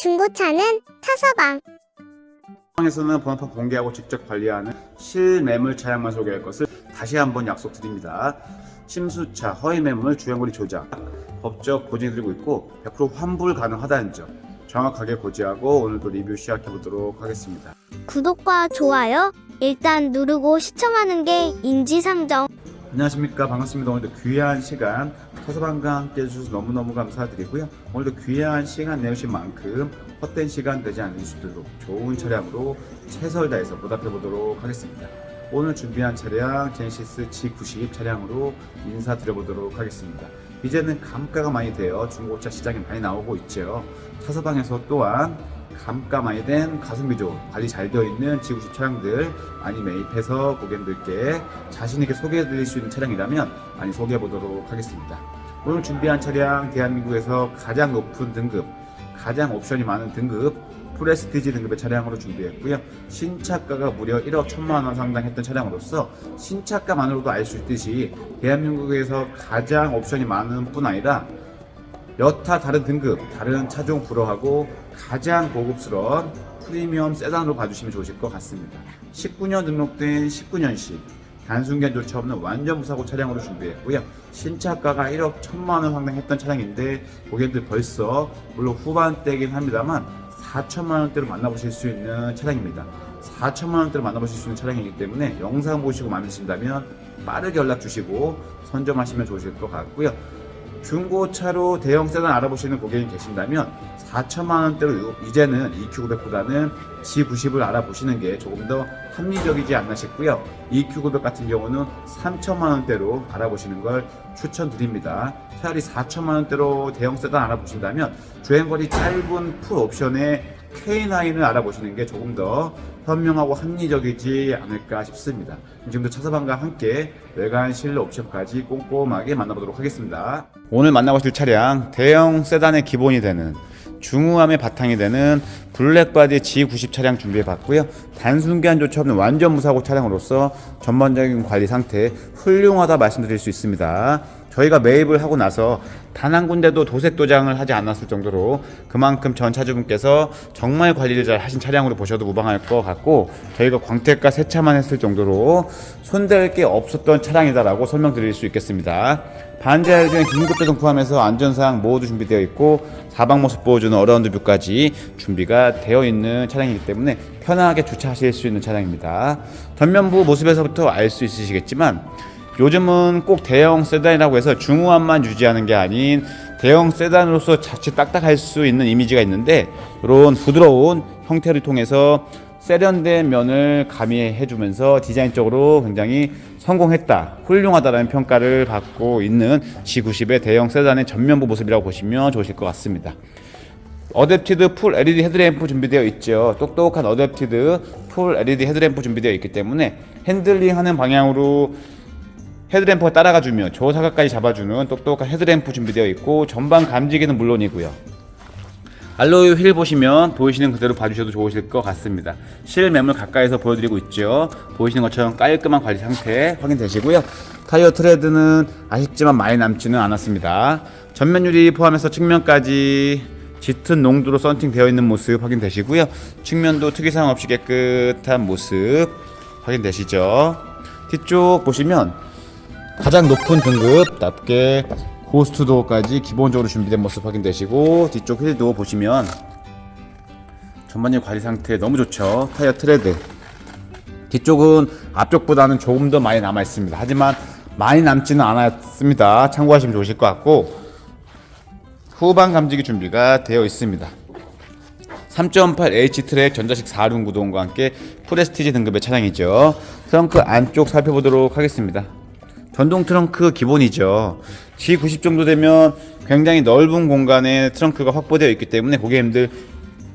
중고차는 타서방. 에서는 번호판 공개하고 직접 관리하는 실매물 차량만 소개할 것을 다시 한번 약속드립니다. 심수차, 허위매물, 주행거리 조작, 법적 고지해드리고 있고 100% 환불 가능하다는 점 정확하게 고지하고 오늘도 리뷰 시작해보도록 하겠습니다. 구독과 좋아요 일단 누르고 시청하는 게 인지상정. 안녕하십니까 반갑습니다. 오늘도 귀한 시간 터서방과 함께 해주셔서 너무너무 감사드리고요. 오늘도 귀한 시간 내주신 만큼 헛된 시간 되지 않을 수 있도록 좋은 차량으로 최선을 다해서 보답해 보도록 하겠습니다. 오늘 준비한 차량 제네시스 G90 차량으로 인사드려보도록 하겠습니다. 이제는 감가가 많이 되어 중고차 시장에 많이 나오고 있죠. 타서방에서 또한 감가 많이 된 가성비 좋은 관리 잘 되어 있는 G90 차량들 많이 매입해서 고객님들께 자신있게 소개해 드릴 수 있는 차량이라면 많이 소개해 보도록 하겠습니다. 오늘 준비한 차량 대한민국에서 가장 높은 등급, 가장 옵션이 많은 등급 프레스티지 등급의 차량으로 준비했고요. 신차가가 무려 1억 1천만 원 상당 했던 차량으로서 신차가만으로도 알 수 있듯이 대한민국에서 가장 옵션이 많은 뿐 아니라 여타 다른 등급, 다른 차종 불허하고 가장 고급스러운 프리미엄 세단으로 봐주시면 좋으실 것 같습니다. 19년 등록된 19년식 단순견 조차 없는 완전 무사고 차량으로 준비했고요. 신차가가 1억 1천만 원 상당 했던 차량인데 고객들 벌써 물론 후반대이긴 합니다만 4천만 원대로 만나보실 수 있는 차량입니다. 4천만 원대로 만나보실 수 있는 차량이기 때문에 영상 보시고 만드신다면 빠르게 연락 주시고 선점하시면 좋으실 것 같고요. 중고차로 대형 세단 알아보시는 고객이 계신다면 4천만 원대로 이제는 EQ900보다는 G90을 알아보시는 게 조금 더 합리적이지 않나 싶고요. EQ900 같은 경우는 3천만 원대로 알아보시는 걸 추천드립니다. 차라리 4천만 원대로 대형 세단 알아보신다면 주행거리 짧은 풀 옵션의 K9을 알아보시는 게 조금 더 현명하고 합리적이지 않을까 싶습니다. 지금부터 차사방과 함께 외관 실내 옵션까지 꼼꼼하게 만나보도록 하겠습니다. 오늘 만나보실 차량 대형 세단의 기본이 되는 중후함의 바탕이 되는 블랙바디 G90 차량 준비해 봤고요. 단순기한 조차 없는 완전 무사고 차량으로서 전반적인 관리 상태 훌륭하다 말씀드릴 수 있습니다. 저희가 매입을 하고 나서 단 한 군데도 도색 도장을 하지 않았을 정도로 그만큼 전 차주분께서 정말 관리를 잘 하신 차량으로 보셔도 무방할 것 같고 저희가 광택과 세차만 했을 정도로 손댈 게 없었던 차량이다라고 설명드릴 수 있겠습니다. 반지 할증 긴급 배송 포함해서 안전사항 모두 준비되어 있고 사방 모습 보여주는 어라운드 뷰까지 준비가 되어 있는 차량이기 때문에 편하게 주차하실 수 있는 차량입니다. 전면부 모습에서부터 알 수 있으시겠지만 요즘은 꼭 대형 세단이라고 해서 중후함만 유지하는 게 아닌 대형 세단으로서 자칫 딱딱할 수 있는 이미지가 있는데 이런 부드러운 형태를 통해서 세련된 면을 가미해 주면서 디자인적으로 굉장히 성공했다, 훌륭하다라는 평가를 받고 있는 G90의 대형 세단의 전면부 모습이라고 보시면 좋으실 것 같습니다. 어댑티드 풀 LED 헤드램프 준비되어 있죠. 똑똑한 어댑티드 풀 LED 헤드램프 준비되어 있기 때문에 핸들링 하는 방향으로 헤드램프가 따라가 주며 조사각까지 잡아주는 똑똑한 헤드램프 준비되어 있고 전방 감지기는 물론이고요. 알로이 휠 보시면 보이시는 그대로 봐주셔도 좋으실 것 같습니다. 실매물 가까이서 보여드리고 있죠. 보이시는 것처럼 깔끔한 관리 상태 확인되시고요. 타이어 트레드는 아쉽지만 많이 남지는 않았습니다. 전면 유리 포함해서 측면까지 짙은 농도로 썬팅 되어 있는 모습 확인되시고요. 측면도 특이사항 없이 깨끗한 모습 확인되시죠. 뒤쪽 보시면 가장 높은 등급답게 고스트 도어까지 기본적으로 준비된 모습 확인되시고 뒤쪽 휠도 보시면 전반적인 관리 상태 너무 좋죠. 타이어 트레드. 뒤쪽은 앞쪽보다는 조금 더 많이 남아 있습니다. 하지만 많이 남지는 않았습니다. 참고하시면 좋으실 것 같고 후방 감지기 준비가 되어 있습니다. 3.8 H 트랙 전자식 4륜 구동과 함께 프레스티지 등급의 차량이죠. 트렁크 안쪽 살펴보도록 하겠습니다 전동 트렁크 기본이죠. G90 정도 되면 굉장히 넓은 공간에 트렁크가 확보되어 있기 때문에 고객님들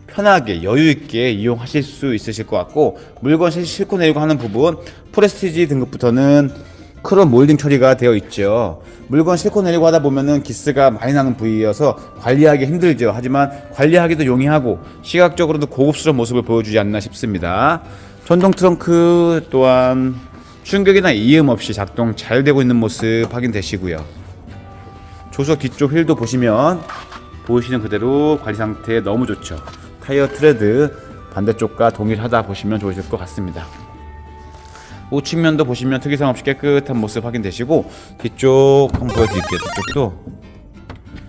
편하게 여유 있게 이용하실 수 있으실 것 같고 물건 실- 싣고 내리고 하는 부분 프레스티지 등급부터는 크롬 몰딩 처리가 되어 있죠. 물건 싣고 내리고 하다 보면은 기스가 많이 나는 부위여서 관리하기 힘들죠. 하지만 관리하기도 용이하고 시각적으로도 고급스러운 모습을 보여주지 않나 싶습니다. 전동 트렁크 또한 충격이나 이음 없이 작동 잘 되고 있는 모습 확인되시고요. 조석 뒤쪽 휠도 보시면 보이시는 그대로 관리 상태 너무 좋죠. 타이어 트레드 반대쪽과 동일하다 보시면 좋으실 것 같습니다. 우측면도 보시면 특이사항 없이 깨끗한 모습 확인되시고 뒤쪽 한번 보여드릴게요. 뒤쪽도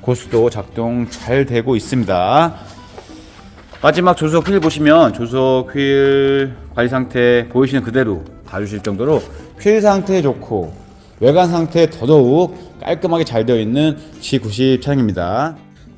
고수도 작동 잘 되고 있습니다. 마지막 조수석 휠 보시면 조수석 휠 관리 상태 보이시는 그대로 봐주실 정도로 휠 상태 좋고 외관 상태 더더욱 깔끔하게 잘 되어 있는 G90 차량입니다.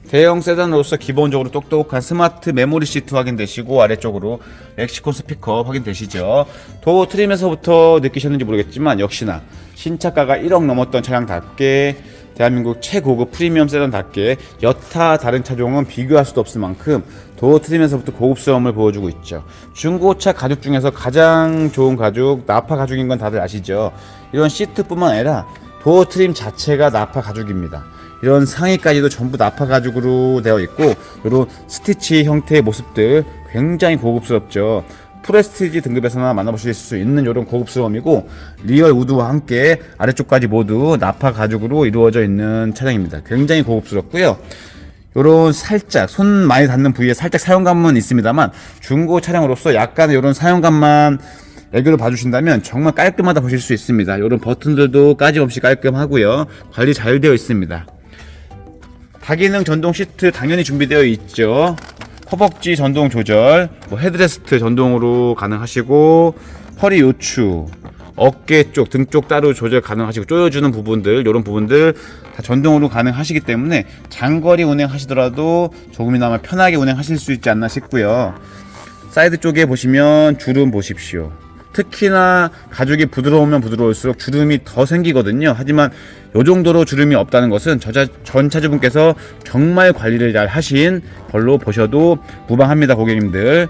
대형 세단으로서 기본적으로 똑똑한 스마트 메모리 시트 확인되시고 아래쪽으로 렉시콘 스피커 확인되시죠. 도어 트림에서부터 느끼셨는지 모르겠지만 역시나 신차가가 1억 넘었던 차량답게 대한민국 최고급 프리미엄 세단답게 여타 다른 차종은 비교할 수도 없을 만큼 도어 트림에서부터 고급스러움을 보여주고 있죠. 중고차 가죽 중에서 가장 좋은 가죽 나파 가죽인 건 다들 아시죠. 이런 시트뿐만 아니라 도어 트림 자체가 나파 가죽입니다. 이런 상의까지도 전부 나파 가죽으로 되어 있고 이런 스티치 형태의 모습들 굉장히 고급스럽죠. 프레스티지 등급에서나 만나보실 수 있는 이런 고급스러움이고 리얼 우드와 함께 아래쪽까지 모두 나파 가죽으로 이루어져 있는 차량입니다. 굉장히 고급스럽고요. 요런 살짝 손 많이 닿는 부위에 살짝 사용감은 있습니다만 중고 차량으로서 약간의 요런 사용감만 애교를 봐주신다면 정말 깔끔하다 보실 수 있습니다. 요런 버튼들도 까짐없이 깔끔하고요. 관리 잘 되어 있습니다. 다기능 전동 시트 당연히 준비되어 있죠. 허벅지 전동 조절, 뭐 헤드레스트 전동으로 가능하시고 허리 요추, 어깨 쪽, 등 쪽 따로 조절 가능하시고 조여주는 부분들, 이런 부분들 다 전동으로 가능하시기 때문에 장거리 운행하시더라도 조금이나마 편하게 운행하실 수 있지 않나 싶고요. 사이드 쪽에 보시면 주름 보십시오. 특히나 가죽이 부드러우면 부드러울수록 주름이 더 생기거든요. 하지만 요 정도로 주름이 없다는 것은 저자, 전 차주분께서 정말 관리를 잘 하신 걸로 보셔도 무방합니다, 고객님들.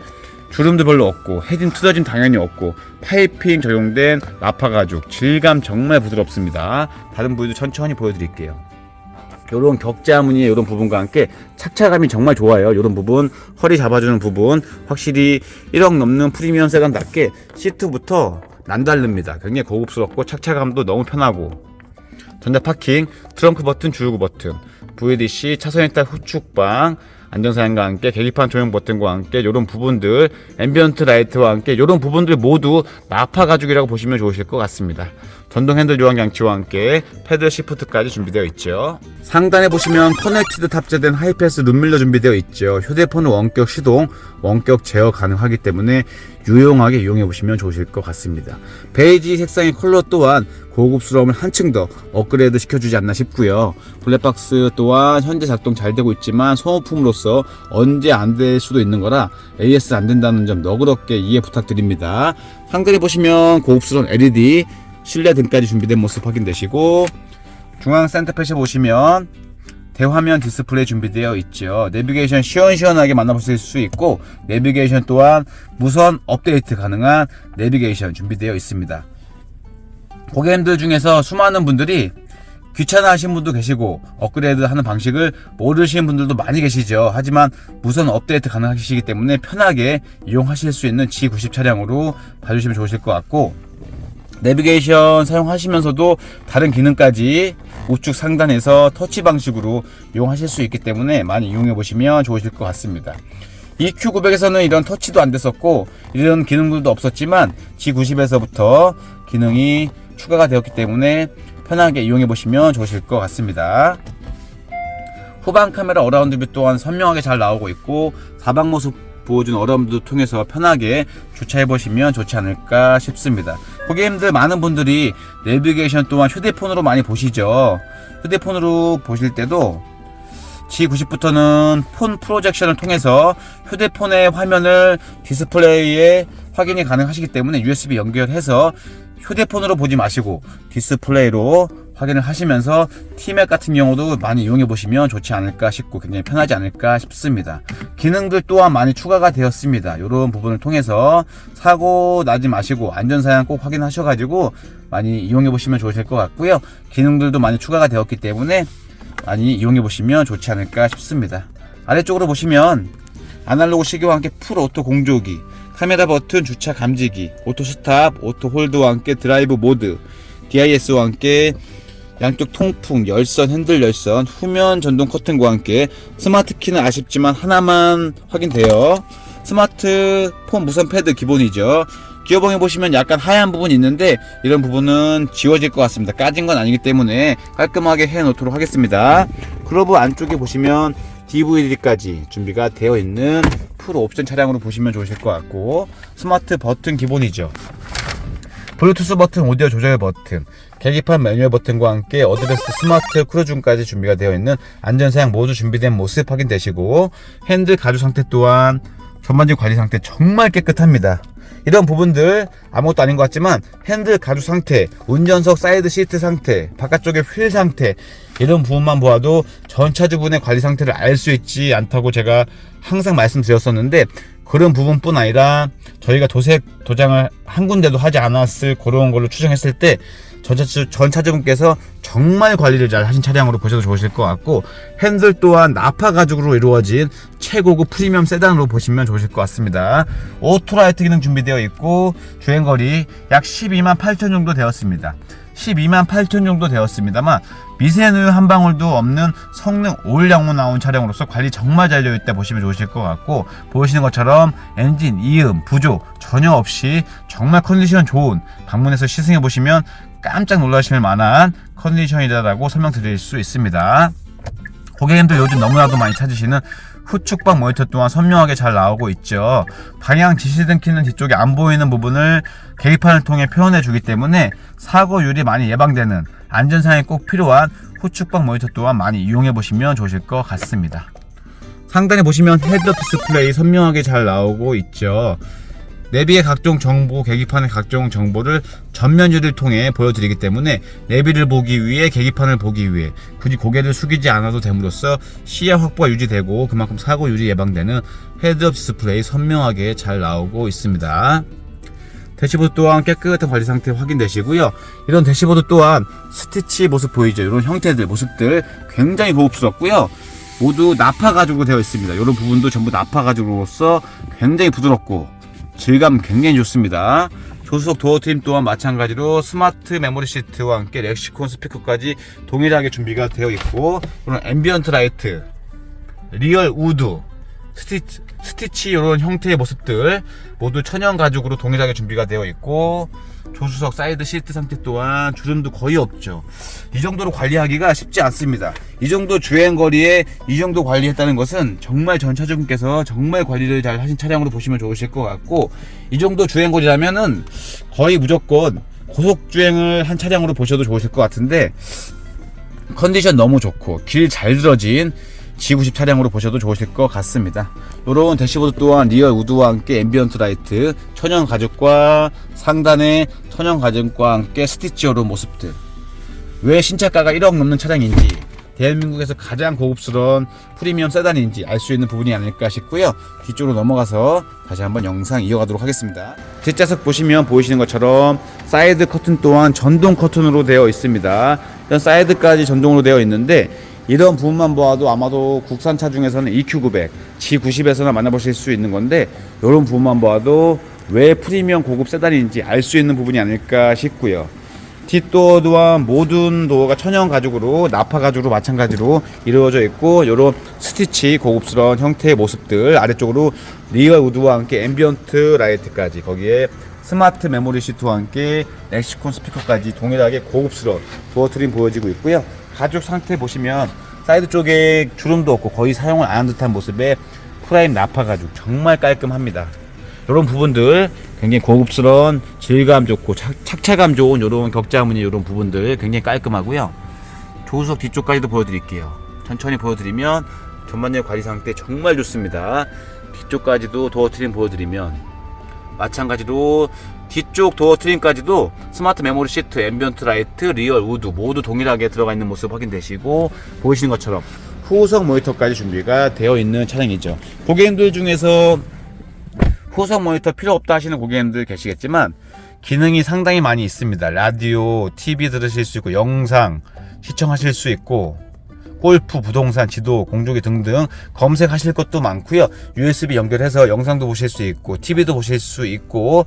주름도 별로 없고 헤딩 투더짐 당연히 없고 파이핑 적용된 나파 가죽 질감 정말 부드럽습니다. 다른 부위도 천천히 보여드릴게요. 요런 격자 무늬의 요런 부분과 함께 착차감이 정말 좋아요. 요런 부분, 허리 잡아주는 부분, 확실히 1억 넘는 프리미엄 세단답게 시트부터 난다릅니다. 굉장히 고급스럽고 착차감도 너무 편하고 전자 파킹, 트렁크 버튼, 주유구 버튼, VDC, 차선에 따라 후축방, 안전사양과 함께 계기판 조형 버튼과 함께 이런 부분들, 앰비언트 라이트와 함께 이런 부분들 모두 나파 가죽이라고 보시면 좋으실 것 같습니다. 전동 핸들 요한 장치와 함께 패드 시프트까지 준비되어 있죠. 상단에 보시면 커넥티드 탑재된 하이패스 룸밀러 준비되어 있죠. 휴대폰 원격 시동, 원격 제어 가능하기 때문에 유용하게 이용해 보시면 좋으실 것 같습니다. 베이지 색상의 컬러 또한 고급스러움을 한층 더 업그레이드 시켜주지 않나 싶고요. 블랙박스 또한 현재 작동 잘 되고 있지만 소모품으로서 언제 안 될 수도 있는 거라 AS 안 된다는 점 너그럽게 이해 부탁드립니다. 상단에 보시면 고급스러운 LED 실내 등까지 준비된 모습 확인되시고 중앙 센터펫에 보시면 대화면 디스플레이 준비되어 있죠. 내비게이션 시원시원하게 만나보실 수 있고 내비게이션 또한 무선 업데이트 가능한 내비게이션 준비되어 있습니다. 고객님들 중에서 수많은 분들이 귀찮아 하신 분도 계시고 업그레이드 하는 방식을 모르시는 분들도 많이 계시죠. 하지만 무선 업데이트 가능하시기 때문에 편하게 이용하실 수 있는 G90 차량으로 봐주시면 좋으실 것 같고 내비게이션 사용하시면서도 다른 기능까지 우측 상단에서 터치 방식으로 이용하실 수 있기 때문에 많이 이용해 보시면 좋으실 것 같습니다. EQ900에서는 이런 터치도 안 됐었고 이런 기능들도 없었지만 G90에서부터 기능이 추가가 되었기 때문에 편하게 이용해 보시면 좋으실 것 같습니다. 후방 카메라 어라운드 뷰 또한 선명하게 잘 나오고 있고 사방 모습 보여준 어라운드 통해서 편하게 주차해 보시면 좋지 않을까 싶습니다. 고객님들 많은 분들이 내비게이션 또한 휴대폰으로 많이 보시죠. 휴대폰으로 보실 때도 G90부터는 폰 프로젝션을 통해서 휴대폰의 화면을 디스플레이에 확인이 가능하시기 때문에 USB 연결해서 휴대폰으로 보지 마시고 디스플레이로 확인을 하시면서 티맵 같은 경우도 많이 이용해 보시면 좋지 않을까 싶고 굉장히 편하지 않을까 싶습니다. 기능들 또한 많이 추가가 되었습니다. 이런 부분을 통해서 사고 나지 마시고 안전사양 꼭 확인하셔가지고 많이 이용해 보시면 좋으실 것 같고요. 기능들도 많이 추가가 되었기 때문에 많이 이용해 보시면 좋지 않을까 싶습니다. 아래쪽으로 보시면 아날로그 시계와 함께 풀 오토 공조기, 카메라 버튼 주차 감지기, 오토 스탑, 오토 홀드와 함께 드라이브 모드, DIS와 함께 양쪽 통풍, 열선, 핸들 열선, 후면 전동 커튼과 함께 스마트 키는 아쉽지만 하나만 확인돼요. 스마트폰 무선 패드 기본이죠. 기어봉에 보시면 약간 하얀 부분이 있는데 이런 부분은 지워질 것 같습니다. 까진 건 아니기 때문에 깔끔하게 해 놓도록 하겠습니다. 클로브 안쪽에 보시면 DVD까지 준비가 되어 있는 풀 옵션 차량으로 보시면 좋으실 것 같고 스마트 버튼 기본이죠. 블루투스 버튼, 오디오 조절 버튼, 계기판 매뉴얼 버튼과 함께 어드레스 스마트 크루즈까지 준비가 되어 있는 안전사양 모두 준비된 모습 확인되시고 핸들 가죽 상태 또한 전반적 관리 상태 정말 깨끗합니다. 이런 부분들 아무것도 아닌 것 같지만 핸들 가죽 상태, 운전석 사이드 시트 상태, 바깥쪽의 휠 상태 이런 부분만 보아도 전차주분의 관리 상태를 알 수 있지 않다고 제가 항상 말씀드렸었는데 그런 부분뿐 아니라 저희가 도색 도장을 한 군데도 하지 않았을 그런 걸로 추정했을 때 전차주, 전차주분께서 정말 관리를 잘 하신 차량으로 보셔도 좋으실 것 같고 핸들 또한 나파 가죽으로 이루어진 최고급 프리미엄 세단으로 보시면 좋으실 것 같습니다. 오토라이트 기능 준비되어 있고 주행거리 약 12만 8천 정도 되었습니다. 12만 8천 정도 되었습니다만 미세누유 한 방울도 없는 성능 올량으로 나온 차량으로서 관리 정말 잘 되어 있다 보시면 좋으실 것 같고 보시는 것처럼 엔진, 이음, 부조 전혀 없이 정말 컨디션 좋은 방문해서 시승해 보시면 깜짝 놀라실 만한 컨디션이다라고 설명드릴 수 있습니다. 고객님들 요즘 너무나도 많이 찾으시는 후측방 모니터 또한 선명하게 잘 나오고 있죠. 방향 지시등 키는 뒤쪽에 안 보이는 부분을 계기판을 통해 표현해 주기 때문에 사고율이 많이 예방되는 안전상에 꼭 필요한 후측방 모니터 또한 많이 이용해 보시면 좋으실 것 같습니다. 상단에 보시면 헤드업 디스플레이 선명하게 잘 나오고 있죠. 내비의 각종 정보, 계기판의 각종 정보를 전면유를 통해 보여드리기 때문에 내비를 보기 위해 계기판을 보기 위해 굳이 고개를 숙이지 않아도 됨으로써 시야 확보가 유지되고 그만큼 사고율이 예방되는 헤드업 디스플레이 선명하게 잘 나오고 있습니다. 대시보드 또한 깨끗한 관리 상태 확인되시고요. 이런 대시보드 또한 스티치 모습 보이죠? 이런 형태들, 모습들 굉장히 고급스럽고요. 모두 나파 가죽으로 되어 있습니다. 이런 부분도 전부 나파 가죽으로서 굉장히 부드럽고 질감 굉장히 좋습니다. 조수석 도어 트림 또한 마찬가지로 스마트 메모리 시트와 함께 렉시콘 스피커까지 동일하게 준비가 되어 있고 이런 앰비언트 라이트, 리얼 우드, 스티치, 스티치 이런 형태의 모습들 모두 천연 가죽으로 동일하게 준비가 되어 있고 조수석 사이드 시트 상태 또한 주름도 거의 없죠. 이 정도로 관리하기가 쉽지 않습니다. 이 정도 주행 거리에 이 정도 관리했다는 것은 정말 전차주분께서 정말 관리를 잘 하신 차량으로 보시면 좋으실 것 같고 이 정도 주행 거리라면은 거의 무조건 고속 주행을 한 차량으로 보셔도 좋으실 것 같은데 컨디션 너무 좋고 길 잘 들어진 G90 차량으로 보셔도 좋으실 것 같습니다. 이런 대시보드 또한 리얼 우드와 함께 앰비언트 라이트, 천연 가죽과 상단에 천연 가죽과 함께 스티치어로 모습들. 왜 신차가가 1억 넘는 차량인지, 대한민국에서 가장 고급스러운 프리미엄 세단인지 알 수 있는 부분이 아닐까 싶고요. 뒤쪽으로 넘어가서 다시 한번 영상 이어가도록 하겠습니다. 뒷좌석 보시면 보이시는 것처럼 사이드 커튼 또한 전동 커튼으로 되어 있습니다. 이런 사이드까지 전동으로 되어 있는데 이런 부분만 보아도 아마도 국산차 중에서는 EQ900, G90에서나 만나보실 수 있는 건데 이런 부분만 보아도 왜 프리미엄 고급 세단인지 알 수 있는 부분이 아닐까 싶고요. 뒷도어 또한 모든 도어가 천연 가죽으로 나파 가죽으로 마찬가지로 이루어져 있고 이런 스티치 고급스러운 형태의 모습들 아래쪽으로 리얼 우드와 함께 앰비언트 라이트까지 거기에 스마트 메모리 시트와 함께 렉시콘 스피커까지 동일하게 고급스러운 도어 트림 보여지고 있고요. 가죽 상태 보시면 사이드 쪽에 주름도 없고 거의 사용을 안 한 듯한 모습의 프라임 나파 가죽 정말 깔끔합니다. 이런 부분들 굉장히 고급스러운 질감 좋고 착, 착차감 좋은 이런 격자 무늬 이런 부분들 굉장히 깔끔하고요. 조수석 뒤쪽까지도 보여드릴게요. 천천히 보여드리면 전반적 관리 상태 정말 좋습니다. 뒤쪽까지도 도어 트림 보여드리면 마찬가지로 뒤쪽 도어 트림까지도 스마트 메모리 시트, 앰비언트 라이트, 리얼 우드 모두 동일하게 들어가 있는 모습 확인되시고 보이시는 것처럼 후속 모니터까지 준비가 되어 있는 차량이죠. 고객님들 중에서 후속 모니터 필요 없다 하시는 고객님들 계시겠지만 기능이 상당히 많이 있습니다. 라디오, TV 들으실 수 있고 영상 시청하실 수 있고 골프, 부동산, 지도, 공조기 등등 검색하실 것도 많고요. USB 연결해서 영상도 보실 수 있고 TV도 보실 수 있고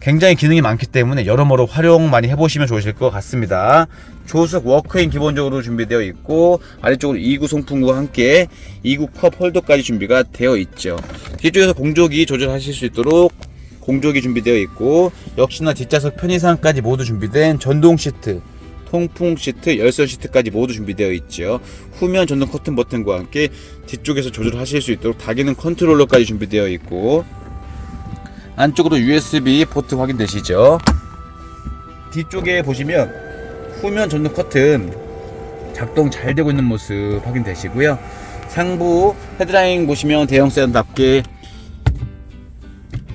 굉장히 기능이 많기 때문에 여러모로 활용 많이 해보시면 좋으실 것 같습니다. 조수석 워크인 기본적으로 준비되어 있고 아래쪽으로 2구 송풍구와 함께 2구 컵 홀더까지 준비가 되어 있죠. 뒤쪽에서 공조기 조절하실 수 있도록 공조기 준비되어 있고 역시나 뒷좌석 편의상까지 모두 준비된 전동 시트 통풍 시트, 열선 시트까지 모두 준비되어 있죠. 후면 전동 커튼 버튼과 함께 뒤쪽에서 조절하실 수 있도록 다기능 컨트롤러까지 준비되어 있고 안쪽으로 USB 포트 확인되시죠? 뒤쪽에 보시면 후면 전동 커튼 작동 잘 되고 있는 모습 확인되시고요. 상부 헤드라인 보시면 대형 세단답게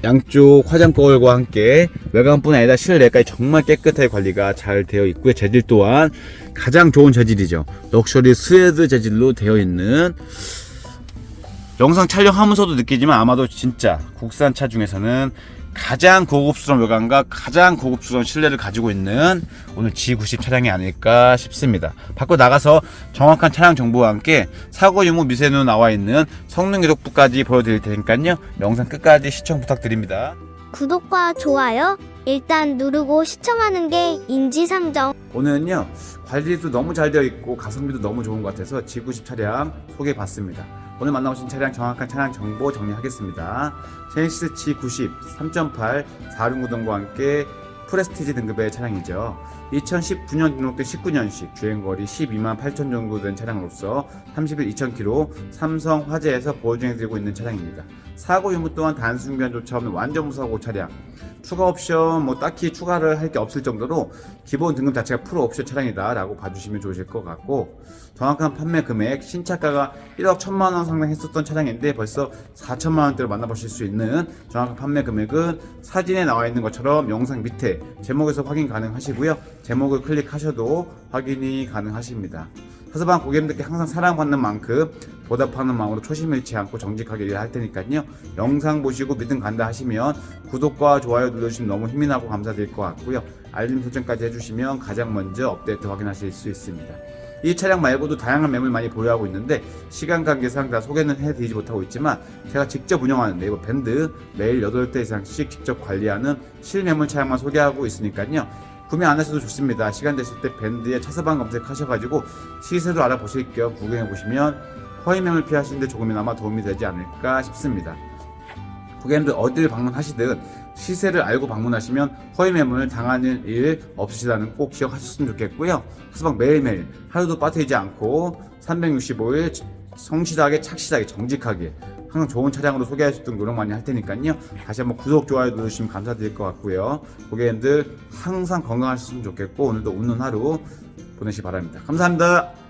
양쪽 화장 거울과 함께 외관뿐 아니라 실내까지 정말 깨끗하게 관리가 잘 되어 있고요. 재질 또한 가장 좋은 재질이죠. 럭셔리 스웨드 재질로 되어 있는 영상 촬영하면서도 느끼지만 아마도 진짜 국산 차 중에서는 가장 고급스러운 외관과 가장 고급스러운 실내를 가지고 있는 오늘 G90 차량이 아닐까 싶습니다. 밖으로 나가서 정확한 차량 정보와 함께 사고 유무 미세누 나와 있는 성능 기록부까지 보여드릴 테니까요. 영상 끝까지 시청 부탁드립니다. 구독과 좋아요 일단 누르고 시청하는 게 인지상정. 오늘은요 관리도 너무 잘 되어 있고 가성비도 너무 좋은 것 같아서 G90 차량 소개해봤습니다. 오늘 만나보신 차량 정확한 차량 정보 정리하겠습니다. 제네시스 G90 3.8 4륜구동과 함께 프레스티지 등급의 차량이죠. 2019년 등록된 19년식 주행거리 12만 8천 정도 된 차량으로서 30일 2,000km 삼성 화재에서 보유 중해드리고 있는 차량입니다. 사고 유무 또한 단순 변조차 없는 완전 무사고 차량. 추가 옵션 뭐 딱히 추가를 할 게 없을 정도로 기본 등급 자체가 프로 옵션 차량이다라고 봐주시면 좋으실 것 같고 정확한 판매 금액 신차가가 1억 1천만 원 상당 했었던 차량인데 벌써 4천만 원대로 만나보실 수 있는 정확한 판매 금액은 사진에 나와 있는 것처럼 영상 밑에 제목에서 확인 가능하시고요 제목을 클릭하셔도 확인이 가능하십니다. 사서방 고객님들께 항상 사랑받는 만큼 보답하는 마음으로 초심 잃지 않고 정직하게 일할 테니까요. 영상 보시고 믿음 간다 하시면 구독과 좋아요 눌러주시면 너무 힘이 나고 감사드릴 것 같고요. 알림 설정까지 해주시면 가장 먼저 업데이트 확인하실 수 있습니다. 이 차량 말고도 다양한 매물 많이 보유하고 있는데 시간 관계상 다 소개는 해드리지 못하고 있지만 제가 직접 운영하는 네이버 밴드 매일 8대 이상씩 직접 관리하는 실매물 차량만 소개하고 있으니까요. 구매 안 하셔도 좋습니다. 시간 되실 때 밴드에 차서방 검색하셔가지고 시세도 알아보실 겸 구경해 보시면 허위매물 피하시는데 조금이나마 도움이 되지 않을까 싶습니다. 고객님들 어딜 방문하시든 시세를 알고 방문하시면 허위 매물 당하는 일 없으시다는 꼭 기억하셨으면 좋겠고요. 차서방 매일매일 하루도 빠뜨리지 않고 365일 성실하게 착실하게 정직하게 항상 좋은 차량으로 소개할 수 있도록 노력 많이 할 테니까요. 다시 한번 구독, 좋아요 누르시면 감사드릴 것 같고요. 고객님들 항상 건강하셨으면 좋겠고 오늘도 웃는 하루 보내시기 바랍니다. 감사합니다.